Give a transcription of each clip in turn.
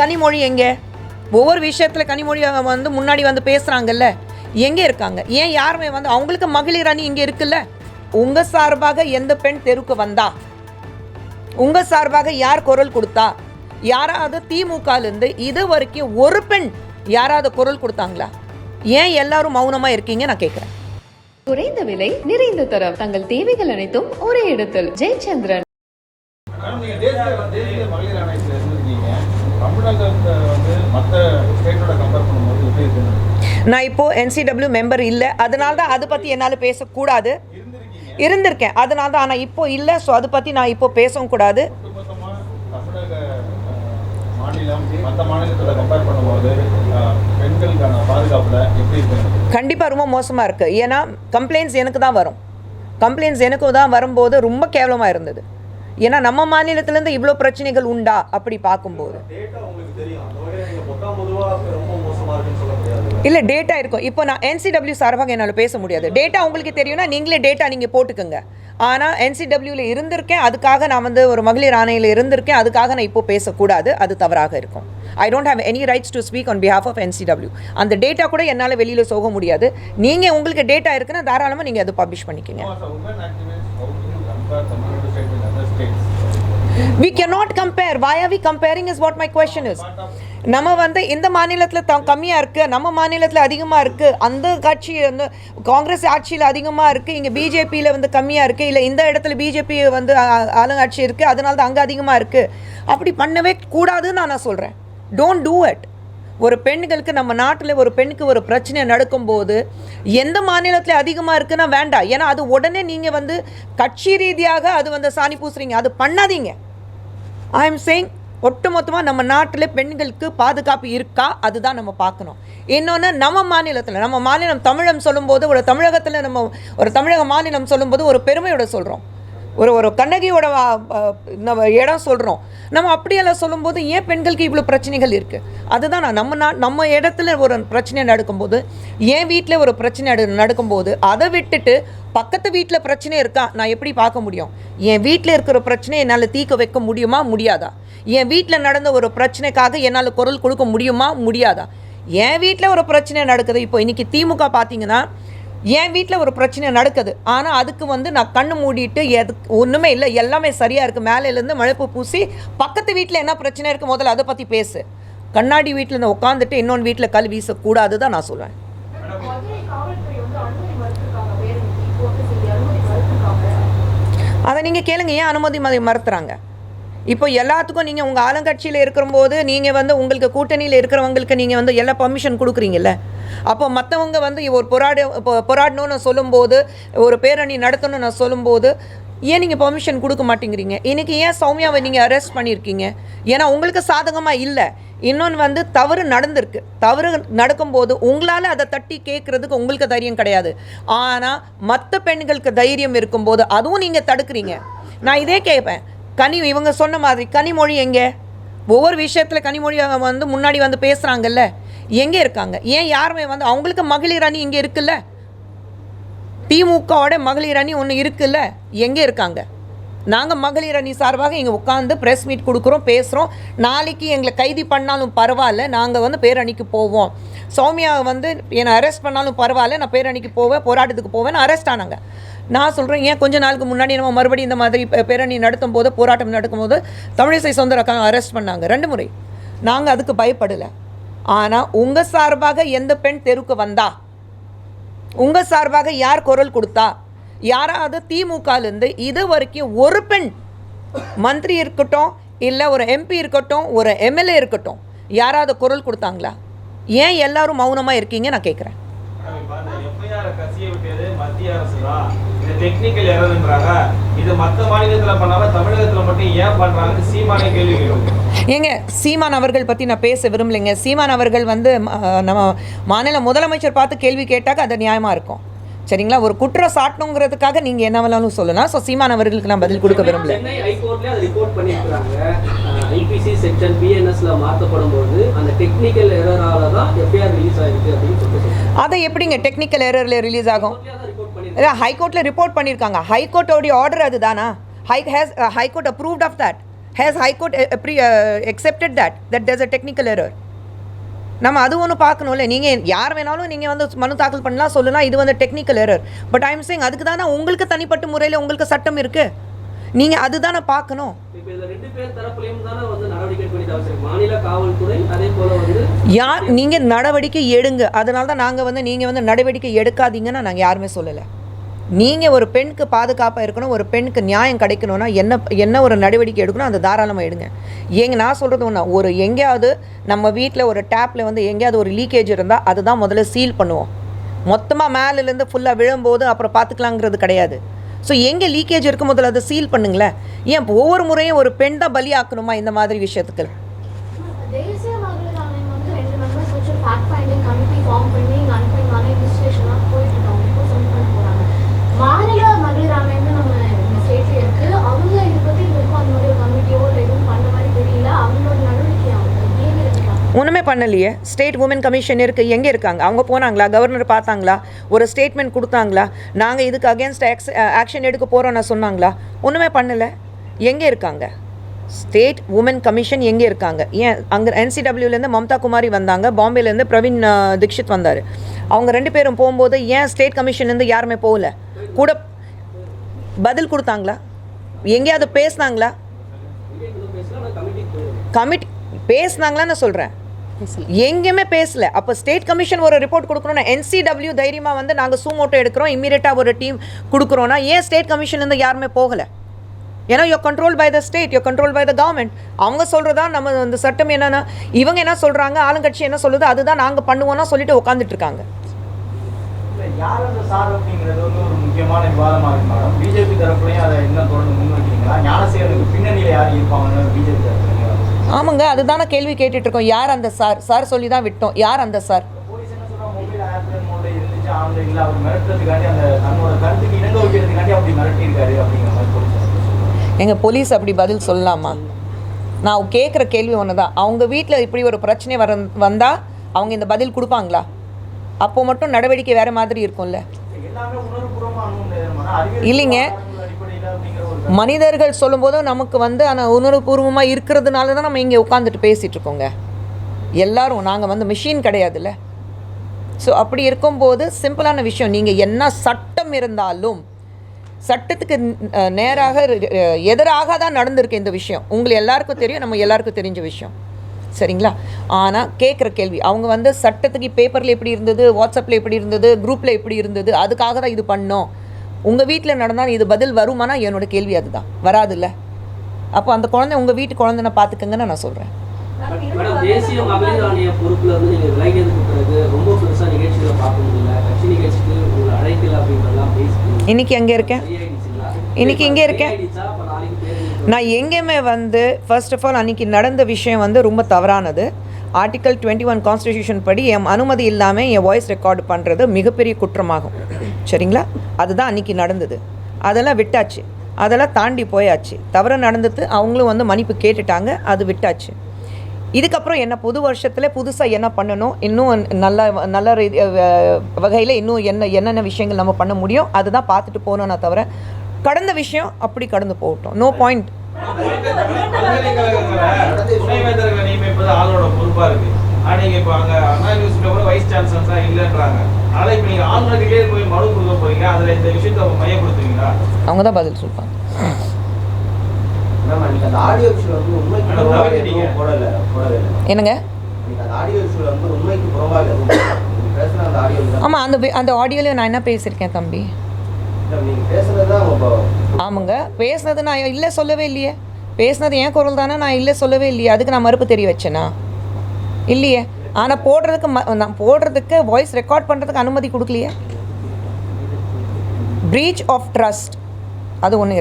கனிமொழி எங்கே? ஒவ்வொரு விஷயத்தில் கனிமொழி வந்து முன்னாடி வந்து பேசுகிறாங்கல்ல எங்கே இருக்காங்க? ஏன் யாருமே வந்து அவங்களுக்கு மகளிர் அணி இங்கே இருக்குல்ல? உங்கள் சார்பாக எந்த பெண் தெருவுக்கு வந்தா? உங்கள் சார்பாக யார் குரல் கொடுத்தா? யாராவது திமுகலேருந்து இது வரைக்கும் ஒரு பெண் யாராவது குரல் கொடுத்தாங்களா? ஏன் எல்லாரும் மௌனமாக இருக்கீங்க? நான் கேட்குறேன் குறைந்த விலை நிறைந்த தரம். தங்கள் தேவைகள் அனைத்தும் ஒரே இடத்தில். ஜெயச்சந்திரன். தமிழகத்தை வந்து மற்ற ஸ்டேட்டோட கம்பேர் பண்ணும்போது எப்படி நான் இப்போ என்சிடபிள்யூ மெம்பர் இல்லை. அதனால தான் அதை பற்றி என்னால் பேசக்கூடாது. இருந்திருக்கேன். அதனால தான் ஆனால் இப்போ இல்லை. ஸோ அதை பற்றி நான் இப்போ பேசவும் கூடாது. கண்டிப்பாக ரொம்ப மோசமாக இருக்குது ஏன்னா கம்ப்ளைண்ட்ஸ் எனக்கு தான் வரும். கம்ப்ளைண்ட்ஸ் எனக்கு தான் வரும்போது ரொம்ப கேவலமாக இருந்தது. ஏன்னா நம்ம மாநிலத்திலேருந்து இவ்வளோ பிரச்சனைகள் உண்டா அப்படி பார்க்கும்போது. இல்லை டேட்டா இருக்கும். இப்போ நான் என்சிடபிள்யூ சார்பாக என்னால் பேச முடியாது. டேட்டா உங்களுக்கு தெரியும்னா நீங்களே டேட்டா நீங்கள் போட்டுக்கோங்க. ஆனால் என்சிடபிள்யூவில் இருந்திருக்கேன். அதுக்காக நான் வந்து ஒரு மகளிர் ஆணையில் இருந்திருக்கேன். அதுக்காக நான் இப்போ பேசக்கூடாது. அது தவறாக இருக்கும். I don't have any rights to speak on behalf of NCW அந்த டேட்டா கூட என்னால் வெளியில் போக முடியாது. நீங்கள் உங்களுக்கு டேட்டா இருக்குன்னா தாராளமாக நீங்கள் அதை பப்ளிஷ் பண்ணிக்கோங்க. We cannot compare activist, are we comparing is what my question is நம்ம வந்து இந்த மாநிலத்தில் த கம்மியாக இருக்குது நம்ம மாநிலத்தில் அதிகமாக இருக்குது அந்த கட்சி வந்து காங்கிரஸ் ஆட்சியில் அதிகமாக இருக்குது இங்கே பிஜேபியில் வந்து கம்மியாக இருக்குது இல்லை இந்த இடத்துல பிஜேபி வந்து ஆளுங்கட்சி இருக்குது அதனால தான் அங்கே அதிகமாக இருக்குது அப்படி பண்ணவே கூடாதுன்னு நான் நான் சொல்கிறேன் டோன்ட் டூ இட் ஒரு பெண்களுக்கு நம்ம நாட்டில் ஒரு பெண்ணுக்கு ஒரு பிரச்சனை நடக்கும்போது எந்த மாநிலத்தில் அதிகமாக இருக்குன்னா வேண்டாம். ஏன்னா அது உடனே நீங்கள் வந்து கட்சி ரீதியாக அது வந்து சாணி பூசுறீங்க. அது பண்ணாதீங்க. ஐ எம் சேயிங் ஒட்டுமொத்தமாக நம்ம நாட்டில் பெண்களுக்கு பாதுகாப்பு இருக்கா? அதுதான் நம்ம பார்க்கணும். இன்னொன்று நம்ம மாநிலத்தில் நம்ம மாநிலம் தமிழம் சொல்லும்போது ஒரு தமிழகத்தில் நம்ம ஒரு தமிழக மாநிலம் சொல்லும்போது ஒரு பெருமையோட சொல்கிறோம் ஒரு ஒரு கண்ணகியோட நம்ம இடம் சொல்கிறோம் நம்ம அப்படியெல்லாம் சொல்லும்போது ஏன் பெண்களுக்கு இவ்வளோ பிரச்சனைகள் இருக்குது அதுதான் நான் நம்ம நான் நம்ம இடத்துல ஒரு பிரச்சனை நடக்கும்போது என் வீட்டில் ஒரு பிரச்சனை நடக்கும்போது அதை விட்டுட்டு பக்கத்து வீட்டில் பிரச்சனை இருக்கா? நான் எப்படி பார்க்க முடியும்? என் வீட்டில் இருக்கிற பிரச்சனையை என்னால் தீர்க்க வைக்க முடியுமா? முடியாதா? என் வீட்டில் நடந்த ஒரு பிரச்சனைக்காக என்னால் குரல் கொடுக்க முடியுமா? முடியாதா? என் வீட்டில் ஒரு பிரச்சனை நடக்குது. இப்போ இன்றைக்கி திமுக பார்த்தீங்கன்னா என் வீட்டில் ஒரு பிரச்சனை நடக்குது. ஆனால் அதுக்கு வந்து நான் கண்ணு மூடிட்டு எது ஒன்றுமே இல்லை. எல்லாமே சரியாக இருக்குது மேலேருந்து மழைப்பு பூசி பக்கத்து வீட்டில் என்ன பிரச்சனை இருக்குது முதல்ல அதை பற்றி பேசு. கண்ணாடி வீட்டில் நான் உட்காந்துட்டு இன்னொன்று வீட்டில் கல் வீசக்கூடாது தான் நான் சொல்லுவேன் அதை நீங்கள் கேளுங்க. ஏன் அனுமதி மறுத்துறாங்க? இப்போ எல்லாத்துக்கும் நீங்கள் உங்கள் ஆளுங்கட்சியில் இருக்கும்போது நீங்கள் வந்து உங்களுக்கு கூட்டணியில் இருக்கிறவங்களுக்கு நீங்கள் வந்து எல்லா பர்மிஷன் கொடுக்குறீங்கல்ல? அப்போ மற்றவங்க வந்து ஒரு போராட இப்போ போராடணும்னு சொல்லும்போது ஒரு பேரணி நடத்தணும்னு நான் சொல்லும்போது ஏன் நீங்கள் பர்மிஷன் கொடுக்க மாட்டேங்கிறீங்க? இன்னைக்கு ஏன் சௌமியாவை நீங்கள் அரெஸ்ட் பண்ணியிருக்கீங்க? ஏன்னா உங்களுக்கு சாதகமாக இல்லை. இன்னொன்று வந்து தவறு நடந்திருக்கு. தவறு நடக்கும்போது உங்களால் அதை தட்டி கேட்குறதுக்கு உங்களுக்கு தைரியம் கிடையாது. ஆனால் மற்ற பெண்களுக்கு தைரியம் இருக்கும்போது அதுவும் நீங்கள் தடுக்கிறீங்க. நான் இதே கேட்பேன் கனி இவங்க சொன்ன மாதிரி கனிமொழி எங்கே? ஒவ்வொரு விஷயத்தில் கனிமொழி வந்து முன்னாடி வந்து பேசுகிறாங்கல்ல எங்கே இருக்காங்க? ஏன் யாருமே வந்து அவங்களுக்கு மகளிர் அணி இங்கே இருக்குல்ல? திமுகவோட மகளிர் அணி ஒன்று இருக்குல்ல? எங்கே இருக்காங்க? நாங்கள் மகளிர் அணி சார்பாக இங்கே உட்காந்து ப்ரெஸ் மீட் கொடுக்குறோம் பேசுகிறோம் நாளைக்கு எங்களை கைது பண்ணாலும் பரவாயில்ல நாங்கள் வந்து பேரணிக்கு போவோம். சௌமியா வந்து என்னை அரெஸ்ட் பண்ணாலும் பரவாயில்ல நான் பேரணிக்கு போவேன் போராட்டத்துக்கு போவேன் அரெஸ்ட் ஆனாங்க. நான் சொல்கிறேன் ஏன் கொஞ்ச நாளுக்கு முன்னாடி நம்ம மறுபடியும் இந்த மாதிரி பேரணி நடத்தும் போது போராட்டம் நடக்கும்போது தமிழிசை சொந்தரக்காக அரெஸ்ட் பண்ணாங்க. ரெண்டு முறை. நாங்கள் அதுக்கு பயப்படலை. ஆனால் உங்கள் சார்பாக எந்த பெண் தெருவுக்கு வந்தா? உங்கள் சார்பாக யார் குரல் கொடுத்தா? யாராவது திமுகலேருந்து இது வரைக்கும் ஒரு பெண் மந்திரி இருக்கட்டும் இல்லை ஒரு எம்பி இருக்கட்டும் ஒரு எம்எல்ஏ இருக்கட்டும் யாராவது குரல் கொடுத்தாங்களா? ஏன் எல்லாரும் மௌனமாக இருக்கீங்க? நான் கேட்குறேன் மேடம், கசிய விட்டது மத்திய அரசு தான். இந்த டெக்னிக்கல் இறந்துன்றாங்க இது மற்ற மாநிலத்துல பண்ணாம தமிழகத்துல மட்டும் ஏன் பண்றாங்கன்னு சீமானே கேள்வி கேட்கும் ஏங்க சீமான் அவர்கள் பற்றி நான் பேச விரும்பலைங்க. சீமான் அவர்கள் வந்து நம்ம மாநில முதலமைச்சர் பார்த்து கேள்வி கேட்டாக்க அது நியாயமாக இருக்கும். சரிங்களா? ஒரு குற்றம் சாட்டணுங்கிறதுக்காக நீங்கள் என்ன வேணாலும் சொல்லலாம். ஸோ சீமான் அவர்களுக்கு நான் பதில் கொடுக்க விரும்பல. ஐபிசி செக்ஷன் பிஎன்எஸ்ல மாற்றப்படும் போது அந்த டெக்னிக்கல் எரரால தான் எஃப்ஐஆர் ரிலீஸ் ஆயிருக்கு அப்படின்னு சொல்லிட்டு அதை எப்படிங்க டெக்னிக்கல் எரரில் ரிலீஸ் ஆகும்? இல்லை ஹைகோர்ட்டில் ரிப்போர்ட் பண்ணியிருக்காங்க. ஹைகோர்ட்டோடைய ஆர்டர் அதுதானா? High has high court approved of that has high court accepted that that there's a technical error? நம்ம அது ஒன்று பார்க்கணும்ல. நீங்கள் யார் வேணாலும் நீங்கள் வந்து மனு தாக்கல் பண்ணலாம் சொல்லலாம். இது வந்து technical error but I'm saying அதுக்கு தானே உங்களுக்கு தனிப்பட்ட முறையில் உங்களுக்கு சட்டம் இருக்குது நீங்கள் அதுதானே பார்க்கணும். யார் நீங்கள் நடவடிக்கை எடுங்க. அதனால தான் நாங்கள் வந்து நீங்கள் வந்து நடவடிக்கை எடுக்காதீங்கன்னு நாங்கள் யாருமே சொல்லலை. நீங்கள் ஒரு பெண்ணுக்கு பாதுகாப்பாக இருக்கணும் ஒரு பெண்ணுக்கு நியாயம் கிடைக்கணும்னா என்ன என்ன ஒரு நடவடிக்கை எடுக்கணும் அந்த தாராளமாக எடுங்க. எங்க நான் சொல்கிறது ஒன்றா ஒரு எங்கேயாவது நம்ம வீட்டில் ஒரு டேப்பில் வந்து எங்கேயாவது ஒரு லீக்கேஜ் இருந்தால் அதுதான் முதல்ல சீல் பண்ணுவோம். மொத்தமாக மேலேருந்து ஃபுல்லாக விழும்போது அப்புறம் பார்த்துக்கலாங்கிறது கிடையாது. ஸோ எங்கே லீக்கேஜ் இருக்கும் முதல்ல அதை சீல் பண்ணுங்களேன். ஏன் ஒவ்வொரு முறையும் ஒரு பெண் தான் பலியாக்கணுமா இந்த மாதிரி விஷயத்துக்கு தேசிய மகளிர் ஆணையம் வந்து ரெண்டு மெம்பர்ஸ் வச்சு ஃபேக்ட் ஃபைண்டிங் கமிட்டி ஃபார்ம் பண்ணி இங்கே அனுப்பினாங்க இன்வெஸ்டிகேஷன்லாம் போயிட்டு இருக்காங்க இப்போ சப்மிட் பண்ண போகிறாங்க மாநில மகளிர் ஆணையம் தான் நம்ம இந்த ஸ்டேட்ல இருக்கு அவங்க இதை பற்றி இது வரைக்கும் அந்த மாதிரி ஒரு கமிட்டியோ இல்லை எதுவும் பண்ண மாதிரி தெரியல அவங்களோட நடவடிக்கை அவங்க பிஹேவியர் ஒன்றுமே பண்ணலையே. ஸ்டேட் உமன் கமிஷன் இருக்குது எங்கே இருக்காங்க? அவங்க போனாங்களா? கவர்னர் பார்த்தாங்களா? ஒரு ஸ்டேட்மெண்ட் கொடுத்தாங்களா? நாங்கள் இதுக்கு அகேன்ஸ்ட் ஆக்ஷன் எடுக்க போகிறோம்னு சொன்னாங்களா? ஒன்றுமே பண்ணலை. எங்கே இருக்காங்க? ஸ்டேட் உமன் கமிஷன் எங்கே இருக்காங்க? ஏன்? அங்கே என்சிடபிள்யூலேருந்து மம்தா குமாரி வந்தாங்க. பாம்பேலேருந்து பிரவீன் தீக்ஷித் வந்தார். அவங்க ரெண்டு பேரும் போகும்போது ஏன் ஸ்டேட் கமிஷன்லேருந்து யாருமே போகல? கூட பதில் கொடுத்தாங்களா? எங்கேயாவது பேசினாங்களா? கமிட்டி பேசுனாங்களான்னு சொல்கிறேன் எங்கேயுமே பேசல. அப்போ ஸ்டேட் கமிஷன் ஒரு ரிப்போர்ட் கொடுக்கணும்னா என்சிடபிள்யூ தைரியமாக வந்து நாங்கள் சூமோட்டோ எடுக்கிறோம். இம்மீடியட்டாக ஒரு டீம் கொடுக்குறோன்னா ஏன் ஸ்டேட் கமிஷன்லேருந்து யாருமே போகலை? ஏன்னா you control by the state you control by the government அவங்க சொல்கிறதா நம்ம அந்த சட்டம் என்னன்னா இவங்க என்ன சொல்கிறாங்க ஆளுங்கட்சி என்ன சொல்லுது அதுதான் நாங்கள் பண்ணுவோம்னா சொல்லிட்டு உட்காந்துட்டு இருக்காங்க. யார் பிஜேபி தரப்புலையும் அதை தொடர்ந்து முன்வைக்கிறீங்களா? யார் இருப்பாங்கன்னு பிஜேபி தரப்புலையும். ஆமாங்க அதுதானே கேள்வி கேட்டுட்டு இருக்கோம் யார் அந்த சார்? சார் சொல்லி தான் விட்டோம். யார் அந்த சார்? எங்கள் போலீஸ் அப்படி பதில் சொல்லலாமா? நான் கேட்குற கேள்வி ஒன்று தான் அவங்க வீட்டில் இப்படி ஒரு பிரச்சனை வர வந்தால் அவங்க இந்த பதில் கொடுப்பாங்களா? அப்போ மட்டும் நடவடிக்கை வேறு மாதிரி இருக்கும்ல. இல்லைங்க. மனிதர்கள் சொல்லும்போது நமக்கு வந்து ஆனால் உணர்வுபூர்வமாக இருக்கிறதுனால தான் நம்ம இங்கே உட்காந்துட்டு பேசிகிட்டு இருக்கோங்க. எல்லாரும் நாங்கள் வந்து மிஷின் கிடையாதுல்ல. ஸோ அப்படி இருக்கும்போது சிம்பிளான விஷயம் நீங்கள் என்ன சட்டம் இருந்தாலும் சட்டத்துக்கு நேராக எதிராக தான் நடந்திருக்கு இந்த விஷயம். உங்களை எல்லாருக்கும் தெரியும் நம்ம எல்லாருக்கும் தெரிஞ்ச விஷயம். சரிங்களா? ஆனால் கேட்குற கேள்வி அவங்க வந்து சட்டத்துக்கு பேப்பரில் எப்படி இருந்தது வாட்ஸ்அப்பில் எப்படி இருந்தது குரூப்பில் எப்படி இருந்தது அதுக்காக தான் இது பண்ணோம். உங்கள் வீட்டில் நடந்தால் இது பதில் வருமானா? என்னோட கேள்வி அதுதான். வராதுல்ல. அப்போ அந்த குழந்தை உங்கள் வீட்டு குழந்தைன பார்த்துக்கங்கன்னு நான் சொல்கிறேன் மேடம் தேசிய மகளிர் ஆணைய பொறுப்புல இருந்து நீங்க விலகியதுக்கு பிறகு ரொம்ப பெருசா நிகழ்ச்சிகளை பார்க்க முடியல. கட்சி நிகழ்ச்சிக்கு உங்களை அழைக்கல அப்படின்றதெல்லாம் பேசி இன்னைக்கு எங்கே இருக்கேன்? இன்னைக்கு எங்கே இருக்கேன்? நான் எங்கேயுமே வந்து ஃபர்ஸ்ட் ஆஃப் ஆல் அன்றைக்கி நடந்த விஷயம் வந்து ரொம்ப தவறானது. ஆர்டிக்கல் டுவெண்ட்டி ஒன் கான்ஸ்டியூஷன் படி என் அனுமதி இல்லாமல் என் வாய்ஸ் ரெக்கார்டு பண்ணுறது மிகப்பெரிய குற்றமாகும். சரிங்களா? அதுதான் அன்றைக்கி நடந்தது. அதெல்லாம் விட்டாச்சு. அதெல்லாம் தாண்டி போயாச்சு. தவறு நடந்தது அவங்களும் வந்து மன்னிப்பு கேட்டுட்டாங்க அது விட்டாச்சு. இதுக்கப்புறம் என்ன புது வருஷத்தில் புதுசாக என்ன பண்ணணும்? இன்னும் நல்ல நல்ல வகையில் இன்னும் என்ன என்னென்ன விஷயங்கள் நம்ம பண்ண முடியும்? அதுதான் பார்த்துட்டு போகணும்னா தவிர கடந்த விஷயம் அப்படி கடந்து போகட்டும். நோ பாயிண்ட் துணைவேந்தர்களை நியமிப்பது ஆளோட பொறுப்பா இருக்கு. ஆனா நீங்க இப்ப அங்க அண்ணா யூனிவர்சிட்டியில கூட வைஸ் சான்சலர்ஸா இல்லைன்றாங்க. அதனால இப்ப நீங்க ஆளுநர்கிட்டே போய் மனு கொடுக்க போறீங்க. அதுல இந்த விஷயத்தை மையப்படுத்துவீங்களா? அவங்க தான் பதில் சொல்லுவாங்க. என்னங்க? ஆமாம் அந்த அந்த ஆடியோவில் நான் என்ன பேசியிருக்கேன் தம்பி நீங்க பேசுனது தான் உங்க ஆமாங்க. பேசுனது நான் இல்லை சொல்லவே இல்லையே. பேசுனது என் குரல் தானே நான் இல்லை சொல்லவே இல்லையே. அதுக்கு நான் மறுப்பு தெரிய வச்சேனா? இல்லையே. ஆனால் போடுறதுக்கு ம நான் போடுறதுக்கு வாய்ஸ் ரெக்கார்ட் பண்ணுறதுக்கு அனுமதி கொடுக்கலையே. ப்ரீச் ஆஃப் ட்ரஸ்ட் அது ஒன்று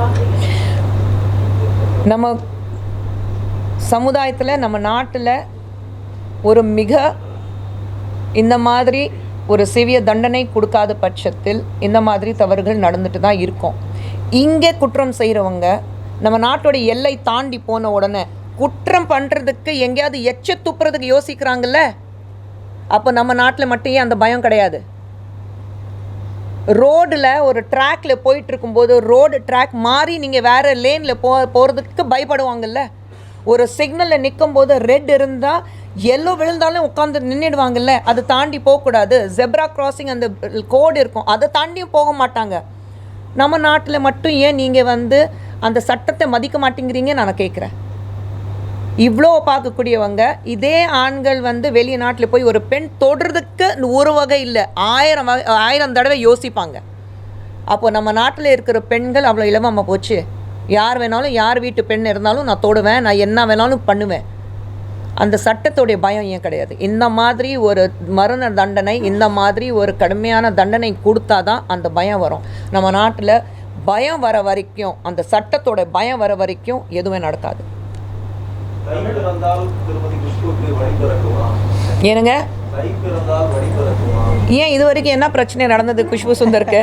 பாக்குறீங்க நம்ம சமுதாயத்தில் நம்ம நாட்டில் ஒரு மிக இந்த மாதிரி ஒரு சிவிய தண்டனை கொடுக்காத பட்சத்தில் இந்த மாதிரி தவறுகள் நடந்துட்டு தான் இருக்கும். இங்கே குற்றம் செய்கிறவங்க நம்ம நாட்டோட எல்லை தாண்டி போன உடனே குற்றம் பண்ணுறதுக்கு எங்கேயாவது எச்ச துப்புறதுக்கு யோசிக்கிறாங்கல்ல? அப்போ நம்ம நாட்டில் மட்டும் ஏன் அந்த பயம் கிடையாது? ரோடில் ஒரு ட்ராக்ல போயிட்டு இருக்கும்போது ரோடு ட்ராக் மாறி நீங்கள் வேறு லேனில் போ போகிறதுக்கு பயப்படுவாங்கல்ல? ஒரு சிக்னலில் நிற்கும் போது ரெட் இருந்தால் எல்லோ விழுந்தாலும் உட்காந்து நின்றுடுவாங்கல்ல அதை தாண்டி போகக்கூடாது. ஜெப்ரா கிராசிங் அந்த கோடு இருக்கும். அதை தாண்டியும் போக மாட்டாங்க. நம்ம நாட்டில் மட்டும் ஏன் நீங்கள் வந்து அந்த சட்டத்தை மதிக்க மாட்டேங்கிறீங்க? நான் கேட்குறேன் இவ்வளோ பார்க்கக்கூடியவங்க இதே ஆண்கள் வந்து வெளிநாட்டில் போய் ஒரு பெண் தொடுறதுக்கு ஒரு வகை இல்லை ஆயிரம் வகை ஆயிரம் தடவை யோசிப்பாங்க. அப்போது நம்ம நாட்டில் இருக்கிற பெண்கள் அவ்வளோ இலவமாக போச்சு. யார் வேணாலும் யார் வீட்டு பெண் இருந்தாலும் நான் தொடுவேன் நான் என்ன வேணாலும் பண்ணுவேன். அந்த சட்டத்துடைய பயம் ஏன் கிடையாது? இந்த மாதிரி ஒரு மரண தண்டனை இந்த மாதிரி ஒரு கடுமையான தண்டனை கொடுத்தா தான் அந்த பயம் வரும். நம்ம நாட்டில் பயம் வர வரைக்கும் அந்த சட்டத்தோட பயம் வர வரைக்கும் எதுவுமே நடக்காது. ஏனுங்க ஏன் இது வரைக்கும் என்ன பிரச்சனை நடந்தது குஷ்பு சுந்தருக்கு?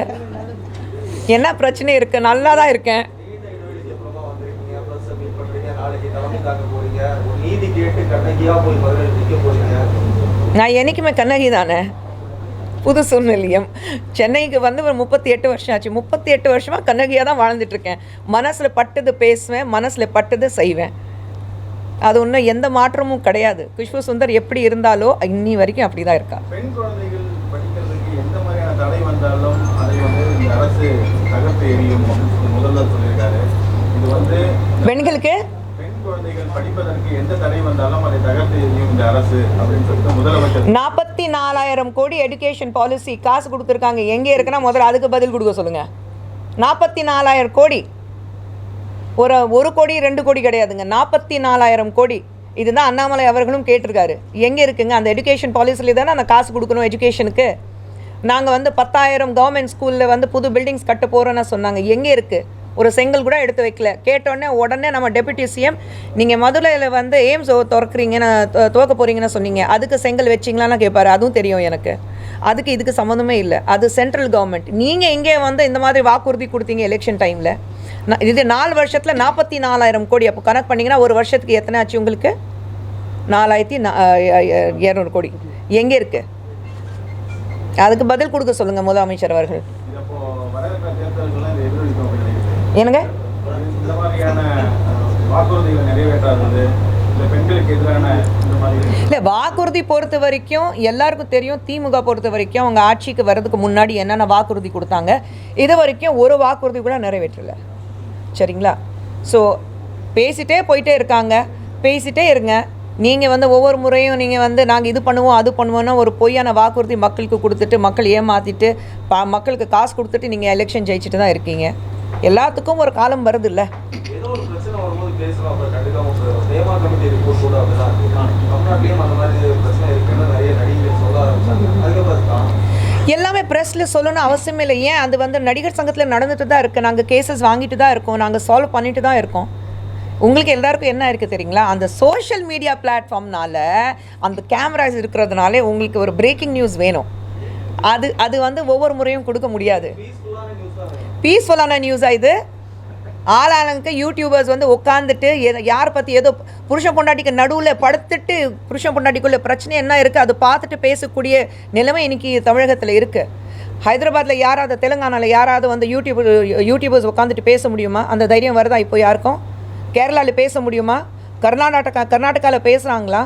என்ன பிரச்சனை இருக்கு? நல்லா தான் இருக்கேன் நீண்ட இடைவெளிக்கு அப்புறமா வந்திருக்கீங்க ப்ளஸ் மீட் பண்றீங்க நாளைக்கு தலைமை தாங்க போறீங்க ஒரு நீதி கேட்டு கண்ணகியா போய் மதுரை நிற்க போறீங்க? நான் என்றைக்குமே கண்ணகி தானே? புது சூழ்நிலையம். சென்னைக்கு வந்து ஒரு முப்பத்தி எட்டு வருஷம் ஆச்சு. முப்பத்தி எட்டு வருஷமாக கண்ணகியாக தான் வாழ்ந்துட்டு இருக்கேன் மனசில் பட்டது பேசுவேன் மனசில் பட்டது செய்வேன். அது ஒன்றும் எந்த மாற்றமும் கிடையாது. குஷ்பு சுந்தர் எப்படி இருந்தாலோ இன்னி வரைக்கும் அப்படி தான் இருக்கா பெண்களுக்கு? பெண் குழந்தைகள் படிப்பதற்கு எந்த தடை வந்தாலும் அதை தகர்த்து எறியும் இந்த அரசு அப்படின்னு சொல்லிட்டு முதலமைச்சர் நாற்பத்தி நாலாயிரம் கோடி எடுகேஷன் பாலிசி காசு கொடுத்துருக்காங்க. எங்கே இருக்குன்னா முதல்ல அதுக்கு பதில் கொடுக்க சொல்லுங்கள் நாற்பத்தி நாலாயிரம் கோடி. ஒரு ஒரு கோடி ரெண்டு கோடி கிடையாதுங்க. நாற்பத்தி நாலாயிரம் கோடி. இதுதான் அண்ணாமலை அவர்களும் கேட்டிருக்காரு. எங்கே இருக்குங்க? அந்த எடுகேஷன் பாலிசியில் தானே அந்த காசு கொடுக்கணும் எஜுகேஷனுக்கு நாங்கள் வந்து பத்தாயிரம் கவர்மெண்ட் ஸ்கூலில் வந்து புது பில்டிங்ஸ் கட்ட போகிறோன்னு சொன்னாங்க. எங்கே இருக்குது ஒரு செங்கல் கூட எடுத்து வைக்கல. கேட்டோடனே உடனே நம்ம டெபுட்டி சிஎம் நீங்கள் மதுரையில் வந்து எய்ம்ஸ் திறக்கிறீங்கன்னு துவக்க போகிறீங்கன்னு சொன்னீங்க. அதுக்கு செங்கல் வச்சிங்களான்னு கேட்பாரு அதுவும் தெரியும் எனக்கு. அதுக்கு இதுக்கு சம்மந்தமே இல்லை. அது சென்ட்ரல் கவர்மெண்ட் நீங்கள் இங்கே வந்து இந்த மாதிரி வாக்குறுதி கொடுத்தீங்க எலெக்ஷன் டைமில் இது நாலு வருஷத்தில் நாற்பத்தி நாலாயிரம் கோடி. அப்போ கணக்கு பண்ணிங்கன்னா ஒரு வருஷத்துக்கு எத்தனை ஆச்சு உங்களுக்கு? நாலாயிரத்தி நா- இரநூறு கோடி. எங்கே இருக்குது அதுக்கு பதில் கொடுக்க சொல்லுங்கள் முதலமைச்சர் அவர்கள். மாதிரி இல்லை வாக்குறுதி பொறுத்த வரைக்கும் எல்லாருக்கும் தெரியும் திமுக பொறுத்த வரைக்கும் அவங்க ஆட்சிக்கு வர்றதுக்கு முன்னாடி என்னென்ன வாக்குறுதி கொடுத்தாங்க. இது வரைக்கும் ஒரு வாக்குறுதி கூட நிறைவேற்றல. சரிங்களா? ஸோ பேசிட்டே போயிட்டே இருக்காங்க. பேசிட்டே இருங்க. நீங்கள் வந்து ஒவ்வொரு முறையும் நீங்கள் வந்து நாங்கள் இது பண்ணுவோம் அது பண்ணுவோம்னா ஒரு பொய்யான வாக்குறுதி மக்களுக்கு கொடுத்துட்டு மக்கள் ஏமாற்றிட்டு பா மக்களுக்கு காசு கொடுத்துட்டு நீங்கள் எலெக்ஷன் ஜெயிச்சுட்டு தான் இருக்கீங்க. எல்லாத்துக்கும் ஒரு காலம் வருது இல்லை எல்லாமே ப்ரெஸ்ஸில் சொல்லணும் அவசியமே இல்லை. ஏன்? அது வந்து நடிகர் சங்கத்தில் நடந்துட்டு தான் இருக்குது நாங்கள் கேசஸ் வாங்கிட்டு தான் இருக்கோம். நாங்கள் சால்வ் பண்ணிட்டு தான் இருக்கோம். உங்களுக்கு எல்லாருக்கும் என்ன இருக்குது தெரியுங்களா? அந்த சோஷியல் மீடியா பிளாட்ஃபார்ம்னால அந்த கேமராஸ் இருக்கிறதுனாலே உங்களுக்கு ஒரு பிரேக்கிங் நியூஸ் வேணும். அது அது வந்து ஒவ்வொரு முறையும் கொடுக்க முடியாது. பீஸ்ஃபுல்லான நியூஸாக இது. ஆளாளுக்கு யூடியூபர்ஸ் வந்து உட்காந்துட்டு யாரை பற்றி ஏதோ புருஷன் பொண்டாட்டிக்கு நடுவில் படுத்துட்டு புருஷன் பொண்டாட்டிக்குள்ளே பிரச்சனை என்ன இருக்குது அதை பார்த்துட்டு பேசக்கூடிய நிலைமை இன்னைக்கு தமிழகத்தில் இருக்குது ஹைதராபாத்தில் யாராவது தெலுங்கானாவில் யாராவது வந்து யூடியூப் யூடியூபர்ஸ் உட்காந்துட்டு பேச முடியுமா? அந்த தைரியம் வருதா இப்போ யாருக்கும்? கேரளாவில் பேச முடியுமா? கர்நாடகா கர்நாடகாவில் பேசுகிறாங்களா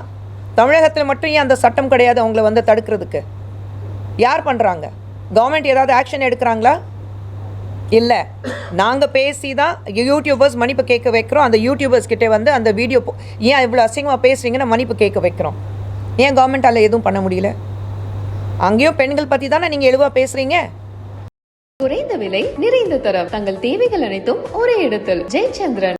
தமிழகத்தில் மட்டும் ஏன் அந்த சட்டம் கிடையாது அவங்கள வந்து தடுக்கிறதுக்கு? யார் பண்ணுறாங்க கவர்மெண்ட் ஏதாவது ஆக்ஷன் எடுக்கிறாங்களா? இல்லை. நாங்கள் பேசி தான் யூடியூபர்ஸ் மன்னிப்பு கேட்க வைக்கிறோம். அந்த யூடியூபர்ஸ் கிட்டே வந்து அந்த வீடியோ ஏன் இவ்வளோ அசிங்கமாக பேசுகிறீங்கன்னு மன்னிப்பு கேட்க வைக்கிறோம். ஏன் கவர்மெண்ட்டால் எதுவும் பண்ண முடியல? அங்கேயும் பெண்கள் பற்றி தானே நீங்கள் எழுவாக பேசுகிறீங்க குறைந்த விலை நிறைந்த தரம். தங்கள் தேவைகள் அனைத்தும் ஒரே இடத்தில். ஜெயச்சந்திரன்.